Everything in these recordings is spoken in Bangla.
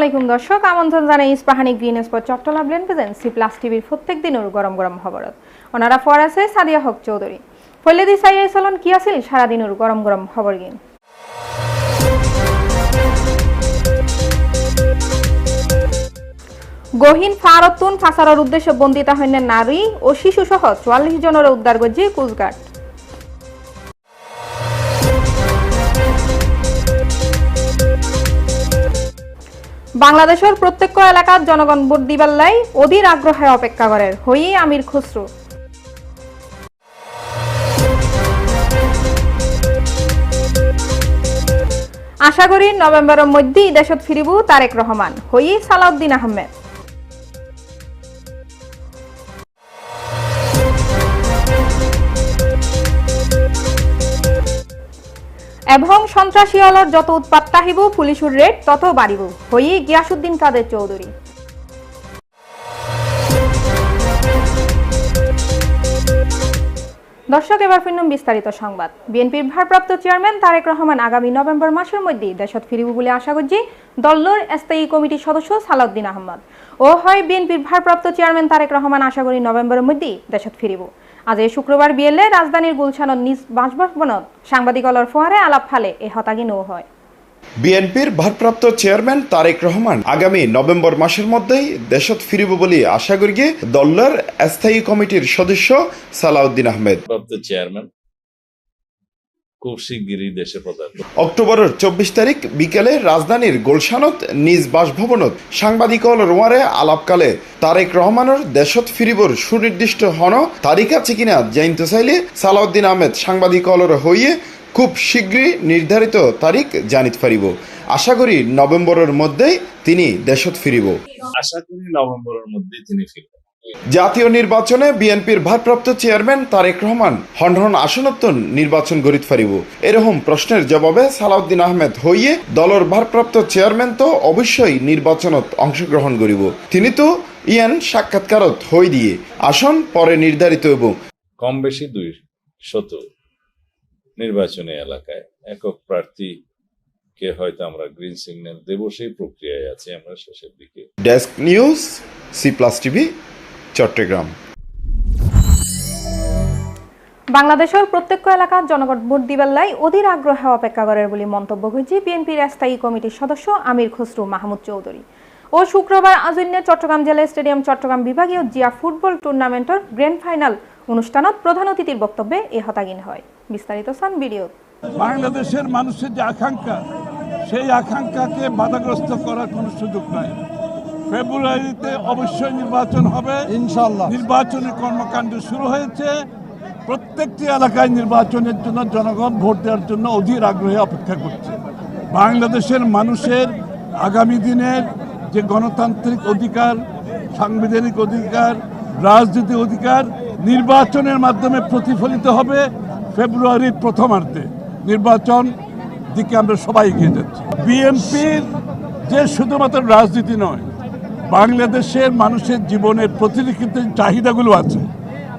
আলাইকুম দর্শক, আমন্ত্রণ জানাই Ispahani green spot Chattala blende present C plus টিভির প্রত্যেক দিনের গরম গরম খবরত। ওনারা ফর আছে সাদিয়া হক চৌধুরী। ফলেদি সাইয়া চলন কি আছিল সারাদিনের গরম গরম খবর গিন। গহীন ফারতুন ফাসারর উদ্দেশ্যে বন্দিতা হইন নারী ও শিশু সহ চুয়াল্লিশ জনের উদ্ধার গজি কুচঘাট। বাংলাদেশের প্রত্যেক এলাকার জনগণ ভোট লাই অধীর আগ্রহে অপেক্ষা করে। হই আমির খুসরু আশা করি নভেম্বরের মধ্যেই দেশত ফিরিব তারেক রহমান। হই সালাউদ্দিন আহমেদ। এবং সন্ত্রাসী হলর যত উৎপাত তাহিব পুলিশের রেট তত বাড়িব। হই গিয়াসুদ্দিন কাদের চৌধুরী। দর্শক, এবার ফিরনুম বিস্তারিত সংবাদ। বিএনপির ভারপ্রাপ্ত চেয়ারম্যান তারেক রহমান আগামী নভেম্বর মাসের মধ্যে দেশত ফিরিব বলে আশা করছি দল্লর স্থায়ী কমিটির সদস্য সালাউদ্দিন আহমদ। ও হয় বিএনপির ভারপ্রাপ্ত চেয়ারম্যান তারেক রহমান আশা করি নভেম্বরের মধ্যেই দেশত ফিরিব। আজ এই শুক্রবার বিয়েলে রাজধানীর গুলশানের নিজ বাসভবনত সাংবাদিকলর ফোয়ারে আলাপ ফালে এ হতাগি নৌ হয়। বিএনপির ভারপ্রাপ্ত চেয়ারম্যান তারেক রহমান আগামী নভেম্বর মাসের মধ্যেই দেশত ফিরিব বলে আশা করি দলের স্থায়ী কমিটির সদস্য সালাউদ্দিন আহমেদ। চেয়ারম্যান খুব শিগগিরই দেশে পদার্পণ অক্টোবরের চব্বিশ তারিখ বিকেলে রাজধানীর গুলশানত নিজ বাসভবনত সাংবাদিকল রোয়ারে আলাপকালে তারেক রহমানের দেশত ফিরিবর সুনির্দিষ্ট হন তারিখ আছে কিনা জানতে চাইলে সালাউদ্দিন আহমেদ সাংবাদিকলর হইয়ে খুব শীঘ্রই নির্ধারিত তারিখ জানিত পারিব। আশা করি নভেম্বরের মধ্যেই তিনি দেশত ফিরিব। আশা করি নভেম্বরের মধ্যেই তিনি ফিরবেন। জাতীয় নির্বাচনে বিএনপির ভারপ্রাপ্ত চেয়ারম্যান তারেক রহমান হনহন আসনত্ব নির্বাচন গরিত ফারিব। এরকম প্রশ্নের জবাবে সালাউদ্দিন আহমেদ হইয়ে দলের ভারপ্রাপ্ত চেয়ারম্যান তো অবশ্যই নির্বাচনত অংশগ্রহণ করিব। তিনি তো ইয়ান সাক্ষাৎকারত হই দিয়ে আসন পরে নির্ধারিত হইব। কম বেশি দুই শত নির্বাচনী এলাকায় একক প্রার্থী কে হয়তো আমরা গ্রিন সিগন্যাল দেব সেই প্রক্রিয়ায় আছি আমরা শেষের দিকে। Desk news C plus TV Chattogram. বাংলাদেশের প্রত্যেক এলাকার জনগণ ভোট দিবার লাই অধীর আগ্রহে অপেক্ষা করার বলে মন্তব্য করেছে বিএনপির স্থায়ী কমিটির সদস্য আমির খসরু মাহমুদ চৌধুরী। ও শুক্রবার আজন্যে চট্টগ্রাম জেলা স্টেডিয়াম চট্টগ্রাম বিভাগীয় জিয়া ফুটবল টুর্নামেন্টের গ্র্যান্ড ফাইনাল অনুষ্ঠানত প্রধান অতিথির বক্তব্যে এ হতাগিন হয়। বিস্তারিত সান ভিডিও। বাংলাদেশের মানুষের যে আকাঙ্ক্ষা সেই আকাঙ্ক্ষাকে বাধাগ্রস্ত করার কোনো সুযোগ নাই। ফেব্রুয়ারিতে অবশ্যই নির্বাচন হবে। ইনশাল্লাহ নির্বাচনী কর্মকাণ্ড শুরু হয়েছে। প্রত্যেকটি এলাকায় নির্বাচনের জন্য জনগণ ভোট দেওয়ার জন্য অধীর আগ্রহে অপেক্ষা করছে। বাংলাদেশের মানুষের আগামী দিনের যে গণতান্ত্রিক অধিকার সাংবিধানিক অধিকার রাজনীতি অধিকার নির্বাচনের মাধ্যমে প্রতিফলিত হবে ফেব্রুয়ারির প্রথমার্ধে। নির্বাচন দিকে আমরা সবাই এগিয়ে যাচ্ছি। বিএনপির যে শুধুমাত্র রাজনীতি নয় বাংলাদেশের মানুষের জীবনের প্রতিলিখিত চাহিদাগুলো আছে।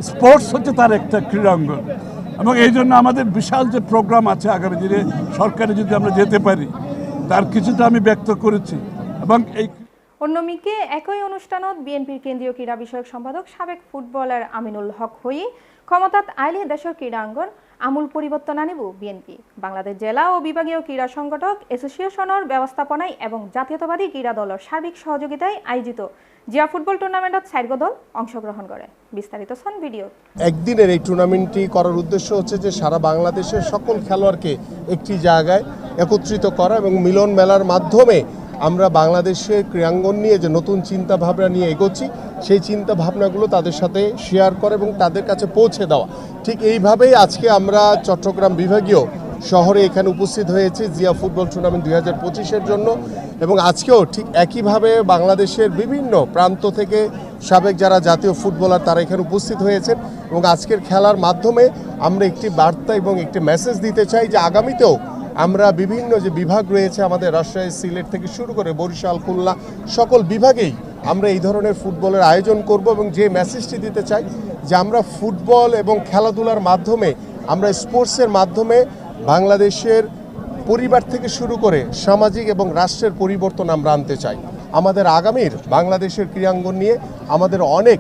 স্পোর্টস হচ্ছে তার একটা ক্রীড়াঙ্গন। এবং এই জন্য আমাদের বিশাল যে প্রোগ্রাম আছে আগামী দিনে সরকারে যদি আমরা যেতে পারি, তার কিছুটা আমি ব্যক্ত করেছি। এবং এই অন্যমিকে একই অনুষ্ঠানত বিএনপির কেন্দ্রীয় ক্রীড়া বিষয়ক সম্পাদক সাবেক ফুটবলার আমিনুল হক হই ক্ষমতাত আইলে দেশের ক্রীড়াঙ্গন আমূল পরিবর্তন আনিব বিএনপি বাংলাদেশ জেলা ও বিভাগীয় ক্রীড়া সংগঠক এসোসিয়েশনের ব্যবস্থাপনায় এবং জাতীয়তাবাদী ক্রীড়া দলের সার্বিক সহযোগিতায় আয়োজিত জিয়া ফুটবল টুর্নামেন্টত চারগো দল অংশগ্রহণ করে। বিস্তারিত সন ভিডিও একদিনের এই টুর্নামেন্টটি করার উদ্দেশ্য হচ্ছে যে সারা বাংলাদেশের সকল খেলোয়াড়কে একটি জায়গায় একত্রিত করা এবং মিলন মেলার মাধ্যমে আমরা বাংলাদেশের ক্রীড়াঙ্গন নিয়ে যে নতুন চিন্তা ভাবনা নিয়ে এগোচ্ছি, সেই চিন্তা ভাবনাগুলো তাদের সাথে শেয়ার করা এবং তাদের কাছে পৌঁছে দেওয়া। ঠিক এইভাবেই আজকে আমরা চট্টগ্রাম বিভাগীয় শহরে এখানে উপস্থিত হয়েছি জিয়া ফুটবল টুর্নামেন্ট দুই হাজার পঁচিশের জন্য এবং আজকেও ঠিক একইভাবে বাংলাদেশের বিভিন্ন প্রান্ত থেকে সাবেক যারা জাতীয় ফুটবলার তারা এখানে উপস্থিত হয়েছেন এবং আজকের খেলার মাধ্যমে আমরা একটি বার্তা এবং একটি মেসেজ দিতে চাই যে আগামীতেও আমরা বিভিন্ন যে বিভাগ রয়েছে আমাদের রাজশাহী সিলেট থেকে শুরু করে বরিশাল, খুলনা, সকল বিভাগেই আমরা এই ধরনের ফুটবলের আয়োজন করব এবং যে মেসেজটি দিতে চাই যে আমরা ফুটবল এবং খেলাধুলার মাধ্যমে, আমরা স্পোর্টসের মাধ্যমে বাংলাদেশের পরিবার থেকে শুরু করে সামাজিক এবং রাষ্ট্রের পরিবর্তন আমরা আনতে চাই। আমাদের আগামীর বাংলাদেশের ক্রীড়াঙ্গন নিয়ে আমাদের অনেক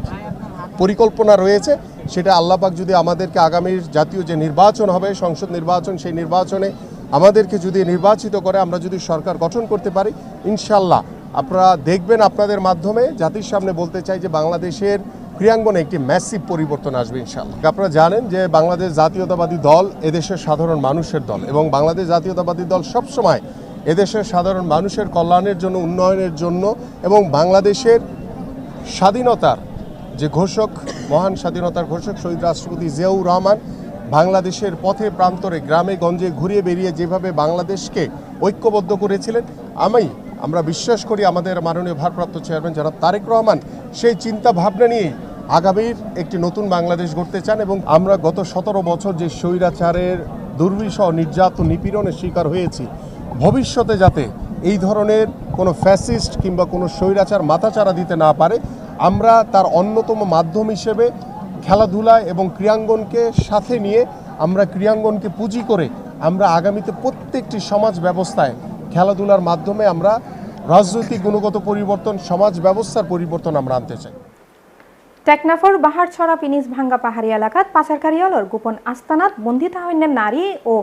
পরিকল্পনা রয়েছে। সেটা আল্লাপাক যদি আমাদেরকে আগামীর জাতীয় যে নির্বাচন হবে, সংসদ নির্বাচন, সেই নির্বাচনে আমাদেরকে যদি নির্বাচিত করে, আমরা যদি সরকার গঠন করতে পারি ইনশাল্লাহ আপনারা দেখবেন আপনাদের মাধ্যমে, জাতির সামনে বলতে চাই যে বাংলাদেশের ক্রীড়াঙ্গনে একটি ম্যাসিভ পরিবর্তন আসবে ইনশাল্লাহ আপনারা জানেন যে বাংলাদেশ জাতীয়তাবাদী দল এদেশের সাধারণ মানুষের দল এবং বাংলাদেশ জাতীয়তাবাদী দল সবসময় এদেশের সাধারণ মানুষের কল্যাণের জন্য, উন্নয়নের জন্য এবং বাংলাদেশের স্বাধীনতার যে ঘোষক, মহান স্বাধীনতার ঘোষক শহীদ রাষ্ট্রপতি জিয়াউর রহমান বাংলাদেশের পথে প্রান্তরে গ্রামে গঞ্জে ঘুরিয়ে বেরিয়ে যেভাবে বাংলাদেশকে ঐক্যবদ্ধ করেছিলেন, আমি, আমরা বিশ্বাস করি আমাদের মাননীয় ভারপ্রাপ্ত চেয়ারম্যান জনাব তারেক রহমান সেই চিন্তা ভাবনা নিয়েই আগামীর একটি নতুন বাংলাদেশ গড়তে চান এবং আমরা গত সতেরো বছর যে স্বৈরাচারের দুর্বিষহ নির্যাতন নিপীড়নের শিকার হয়েছি, ভবিষ্যতে যাতে এই ধরনের কোনো ফ্যাসিস্ট কিংবা কোনো স্বৈরাচার মাথাচাড়া দিতে না পারে, আমরা তার অন্যতম মাধ্যম হিসেবে খেলাধুলা এবং ক্রীড়াঙ্গনকে সাথে নিয়ে আমরা ক্রীড়াঙ্গনকে পুঁজি করে আমরা আগামীতে প্রত্যেকটি সমাজ ব্যবস্থায় খেলাধুলার মাধ্যমে আমরা রাজনৈতিক গুণগত পরিবর্তন, সমাজ ব্যবস্থার পরিবর্তন আমরা আনতে চাই। টেকনাফর বাহারছড়া পিনিস ভাঙ্গা পাহাড়ি এলাকাত পাচারকারীয়লর গোপন আস্তানাত বন্দি তাহইনের নারী ও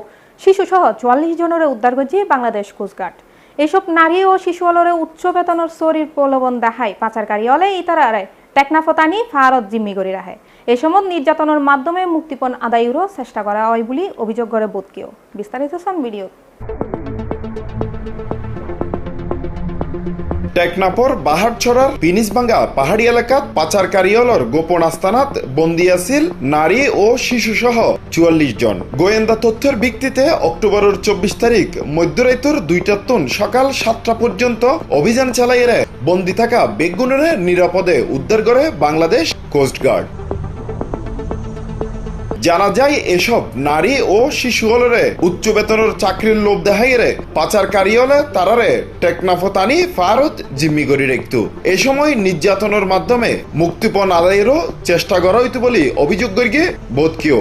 শিশুসহ চুয়াল্লিশ জনের উদ্ধার করছে বাংলাদেশ কোস্টগার্ড এসব নারী ও শিশু অলরে উচ্চ বেতনের শরীর প্রলোভন দেখায় পাচারকারীয়লে ইতারারে টেকনাফতানি ফারত জিম্মি করে রাখে এ সময় নির্যাতনের মাধ্যমে মুক্তিপণ আদায়েরও চেষ্টা করা হয় বলে অভিযোগ করে বোধকেও। বিস্তারিত ভিডিও টেকনাপর বাহারছড়ার পিনিসভাঙ্গা পাহাড়ি এলাকাত পাচারকারীয়লর গোপন আস্তানাত বন্দি আছিল নারী ও শিশু সহ চুয়াল্লিশ জন। গোয়েন্দা তথ্যের ভিত্তিতে অক্টোবরের চব্বিশ তারিখ মধ্যরাইতর দুইটা তুন সকাল সাতটা পর্যন্ত অভিযান চালাইয়ে বন্দি থাকা বেগুনের নিরাপদে উদ্ধার করে বাংলাদেশ কোস্টগার্ড। জানা যায়, এসব নারী ও শিশু হলরে উচ্চ বেতনের চাকরির লোভ দেখাই রে। পাচারকারী হলে তারারে টেকনাফতানি, ফারত, জিম্মি করি রেখতু। এ সময় নির্যাতনের মাধ্যমে মুক্তিপণ আদায়েরও চেষ্টা করা হইতো বলে অভিযোগ করিয়ে বোধ কেউ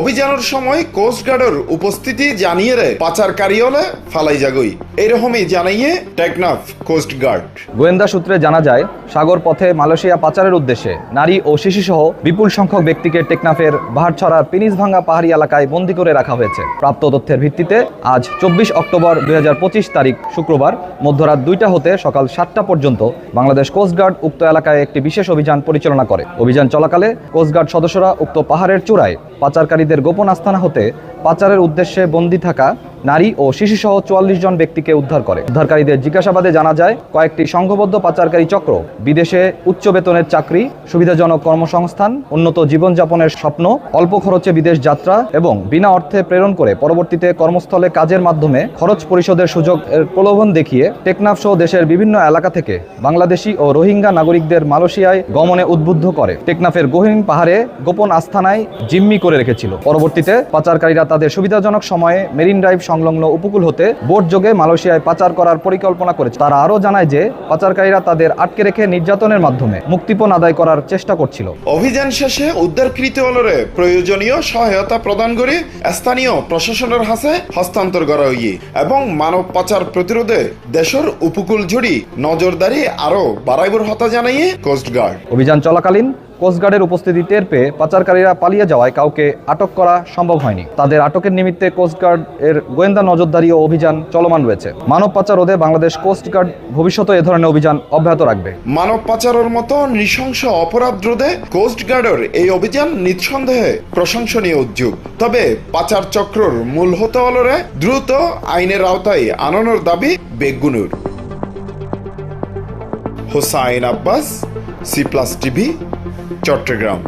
অভিযানের সময় কোস্টগার্ডের উপস্থিতি জানিয়ে রে, পাচারকারী হলে ফালাই যাগই। এরকমই জানাইয়ে টেকনাফ কোস্টগার্ড গোয়েন্দা সূত্রে জানা যায়, সাগর পথে মালয়েশিয়া পাচারের উদ্দেশ্যে নারী ও শিশুসহ বিপুল সংখ্যক ব্যক্তিকে টেকনাফের বাহারছড়ার পিনিসভাঙ্গা পাহাড়ি এলাকায় বন্দী করে রাখা হয়েছে। প্রাপ্ত তথ্যের ভিত্তিতে, আজ চব্বিশ অক্টোবর দুই হাজার পঁচিশ তারিখ শুক্রবার মধ্যরাত দুইটা হতে সকাল সাতটা পর্যন্ত বাংলাদেশ কোস্টগার্ড উক্ত এলাকায় একটি বিশেষ অভিযান পরিচালনা করে। অভিযান চলাকালে কোস্টগার্ড সদস্যরা উক্ত পাহাড়ের চূড়ায় পাচারকারীদের গোপন আস্তানা হতে পাচারের উদ্দেশ্যে বন্দী থাকা নারী ও শিশুসহ চুয়াল্লিশ জন ব্যক্তিকে উদ্ধার করে। উদ্ধারকারীদের জিজ্ঞাসাবাদে জানা যায়, কয়েকটি সংঘবদ্ধ পাচারকারী চক্র, বিদেশে উচ্চ বেতনের চাকরি, সুবিধাজনক কর্মসংস্থান, উন্নত জীবনযাপনের স্বপ্ন, অল্প খরচে বিদেশ যাত্রা এবং বিনা অর্থে প্রেরণ করে পরবর্তীতে কর্মস্থলে কাজের মাধ্যমে খরচ পরিশোধের সুযোগ প্রলোভন দেখিয়ে টেকনাফ সহ দেশের বিভিন্ন এলাকা থেকে বাংলাদেশি ও রোহিঙ্গা নাগরিকদের মালয়েশিয়ায় গমনে উদ্বুদ্ধ করে। টেকনাফের গহীন পাহাড়ে গোপন আস্থানায় জিম্মি করে রেখেছিল। পরবর্তীতে পাচারকারীরা তাদের সুবিধাজনক সময়ে মেরিন ড্রাইভ সংলগ্ন উপকূল হতে বোট যোগে মালয়েশিয়ায় পাচার করার পরিকল্পনা করেছে। তারা আরও জানায় যে পাচারকারীরা তাদের আটকে রেখে নির্যাতনের মাধ্যমে মুক্তিপণ আদায় করার চেষ্টা করছিল। অভিযান শেষে উদ্ধারকৃত হলরে প্রয়োজনীয় সহায়তা প্রদান করে স্থানীয় প্রশাসনের হাতে হস্তান্তর করা হইয়ে এবং মানব পাচার প্রতিরোধে দেশের উপকূল জুড়ি নজরদারি আরও বাড়াইবর হতা জানাইয়ে কোস্টগার্ড অভিযান চলাকালীন কোস্টগার্ডের উপস্থিতি টের পেয়ে পাচারকারীরা পালিয়ে যাওয়ায় কাউকে আটক করা সম্ভব হয়নি। তাদের আটকের নিমিত্তে কোস্টগার্ড এর গোয়েন্দা নজরদারি ও অভিযান চলমান রয়েছে। মানব পাচার রোধে বাংলাদেশ কোস্টগার্ড ভবিষ্যতে এ ধরনের অভিযান অব্যাহত রাখবে। মানব পাচারের মতো নৃশংস অপরাধ রোধে কোস্টগার্ডের এই অভিযান নিঃসন্দেহে প্রশংসনীয় উদ্যোগ। তবে পাচার চক্রর মূল হতে হলরে দ্রুত আইনের আওতায় আনানোর দাবি বেগুনুর। Hossain Abbas, C plus TV Chattogram.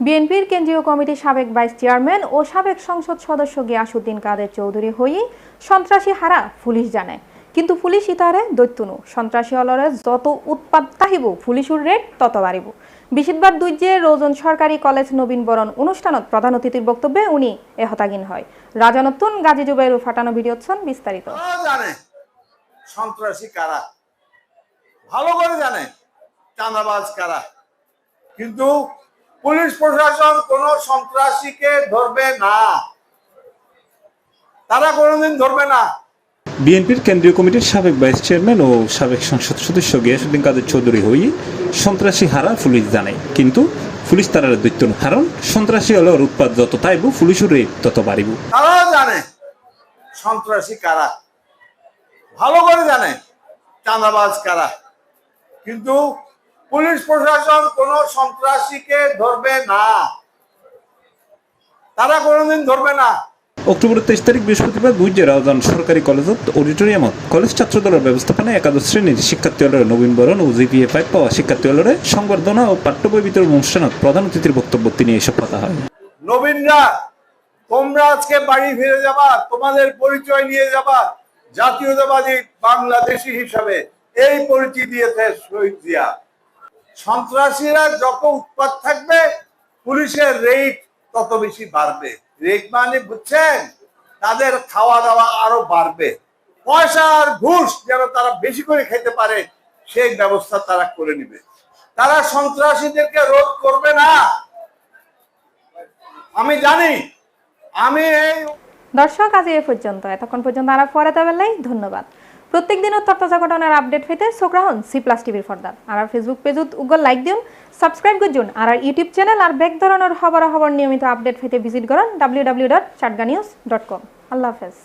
বিএনপির কেন্দ্রীয় কমিটির সাবেক ভাইস চেয়ারম্যান ও সাবেক সংসদ সদস্য গিয়াসুদ্দিন কাদের চৌধুরী হয়ে সন্ত্রাসী হারা পুলিশ জানে। কিন্তু পুলিশ ইতারে দৈত্যনু। সন্ত্রাসী অলরে যত উৎপাদ তাহিব পুলিশের রেট তত বাড়িব। বিশিদবার দুইজে রোজন সরকারি কলেজ নবীন বরণ অনুষ্ঠানত প্রধান অতিথির বক্তব্যে উনি এ হতাগিন হয় রাজানতুন গাজী জুবাইরু ফাটানো ভিডিওছন বিস্তারিত। সন্ত্রাসী কারা। ভালো করে জানে চাঁদাবাজ কারা। কিন্তু পুলিশ প্রশাসন কোন সন্ত্রাসীকে ধরবে না। তারা কোনোদিন ধরবে না। বিএনপির কেন্দ্রীয় কমিটির সাবেক ভাইস চেয়ারম্যান ও সাবেক সংসদ সদস্য গিয়াসুদ্দিন কাদের চৌধুরী হই সন্ত্রাসী হারা পুলিশ জানে কিন্তু পুলিশ তার দৈত্য। কারণ সন্ত্রাসী হলে ওর উৎপাদ যত তাইব পুলিশের রেট তত বাড়িব। তারাও জানে সন্ত্রাসী কারা। ভালো করে জানে চাঁদাবাজ কারা। কিন্তু পুলিশ প্রশাসন কোন সন্ত্রাসীকে ধরবে না। তারা কোনোদিন ধরবে না। অক্টোবরের তেইশ তারিখ বৃহস্পতিবার বুঝে রাজধান সরকারি কলেজত অডিটোরিয়ামত কলেজ ছাত্র দলের ব্যবস্থাপনায় একাদশ শ্রেণির শিক্ষার্থীদের নবীন বরণ ও জিপিএ ফাইভ পাওয়া শিক্ষার্থীদের সংবর্ধনা ও পাঠ্য বই বিতরণ অনুষ্ঠানত প্রধান অতিথির বক্তব্য তিনি এসব কথা হয়। নবীনরা তোমরা আজকে বাড়ি ফিরে যাবা তোমাদের পরিচয় নিয়ে যাবা জাতীয়তাবাদী বাংলাদেশি হিসাবে। এই পরিচয় দিয়েছে শহীদ জিয়া। সন্ত্রাসীরা যত উৎপাত থাকবে, পুলিশের রেট তত বেশি বাড়বে। রেট মানে বুঝছেন, তাদের খাওয়া দাওয়া আরও বাড়বে। পয়সা আর ঘুষ যেন তারা বেশি করে খেতে পারে, সেই ব্যবস্থা তারা করে নিবে। তারা সন্ত্রাসীদেরকে রোধ করবে না। আমি জানি, আমি এই দর্শক, আজ এ পর্যন্ত। এতক্ষণ পর্যন্ত আর পরে বেলাই ধন্যবাদ। প্রত্যেক দিনের তাজা ঘটনার আপডেট পেতে চোখ রাখুন সি প্লাস টিভির ফর্দার আর ফেসবুক পেজত উগল লাইক দিন সাবস্ক্রাইব করুন আর ইউটিউব চ্যানেল আর ব্যাক ধরনের খবর খবর নিয়মিত আপডেট পেতে ভিজিট করুন W W dot Chatga news dot com আল্লাহ হাফেজ।